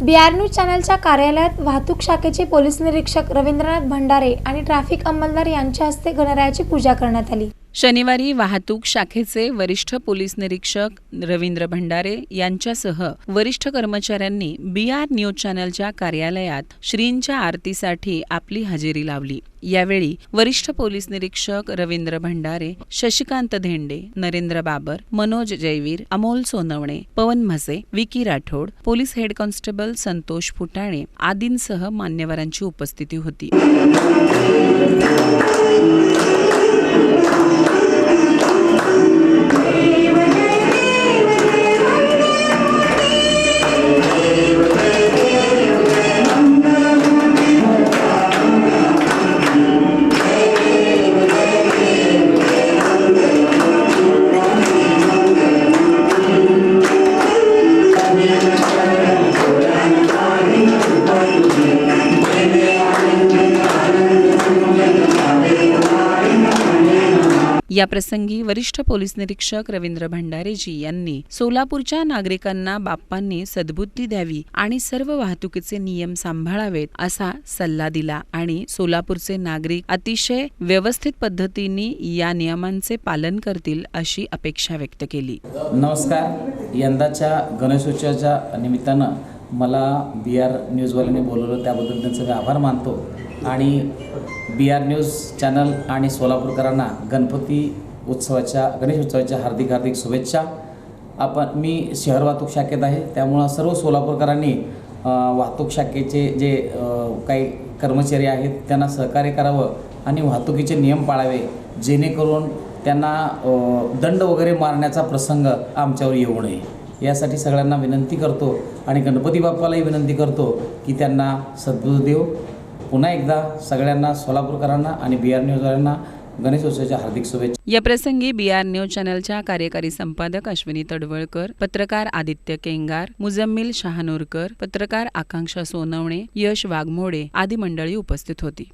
B R news चॅनलच्या कार्यालयात वाहतूक शाखेचे पोलीस निरीक्षक रवींद्रनाथ भंडारे आणि ट्रॅफिक अंमलदार यांच्या हस्ते गणरायाची पूजा करण्यात आली. शनिवारी वाहतूक शाखेचे वरिष्ठ पोलीस निरीक्षक रवींद्र भंडारे यांच्यासह वरिष्ठ कर्मचाऱ्यांनी बी आर न्यूज चॅनलच्या कार्यालयात श्रींच्या आरतीसाठी आपली हजेरी लावली. यावेळी वरिष्ठ पोलीस निरीक्षक Ravindra Bhandare Shashikant Dhende Narendra Babar Manoj Jayveer Amol Sonawane Pawan Mhase Vicky Rathod police head constable Santosh Futane आदींसह मान्यवरांची उपस्थिती होती. याप्रसंगी वरिष्ठ पोलीस निरीक्षक रवींद्र भंडारेजी यांनी सोलापूरच्या नागरिकांना बाप्पांनी सद्बुद्धी द्यावी आणि सर्व वाहतुकीचे नियम सांभाळावेत असा सल्ला दिला आणि सोलापूरचे नागरिक अतिशय व्यवस्थित पद्धतीने या नियमांचे पालन करतील अशी अपेक्षा व्यक्त केली. नमस्कार. यंदाच्या गणेशोत्सवाच्या निमित्तानं मला बी आर न्यूजवाल्यांनी बोलवलं त्याबद्दल त्यांचे मी आभार मानतो. आणि बी आर न्यूज चॅनल आणि सोलापूरकरांना गणपती उत्सवाच्या गणेश उत्सवाच्या हार्दिक हार्दिक शुभेच्छा. आपण मी शहर वाहतूक शाखेत आहे त्यामुळं सर्व सोलापूरकरांनी वाहतूक शाखेचे जे काही कर्मचारी आहेत त्यांना सहकार्य करावं आणि वाहतुकीचे नियम पाळावे जेणेकरून त्यांना दंड वगैरे मारण्याचा प्रसंग आमच्यावर येऊ नये. यासाठी सगळ्यांना विनंती करतो आणि गणपती बाप्पालाही विनंती करतो की त्यांना सद्बुद्ध देव पुन्हा एकदा सगळ्यांना सोलापूरकरांना आणि बी आर न्यूजवाल्यांना गणेशोत्सवाच्या हार्दिक शुभेच्छा. या प्रसंगी बी आर न्यूज चॅनलच्या कार्यकारी संपादक अश्विनी तडवळकर पत्रकार आदित्य केंगार मुजम्मिल शहानूरकर पत्रकार आकांक्षा सोनवणे यश वाघमोडे आदी मंडळी उपस्थित होती.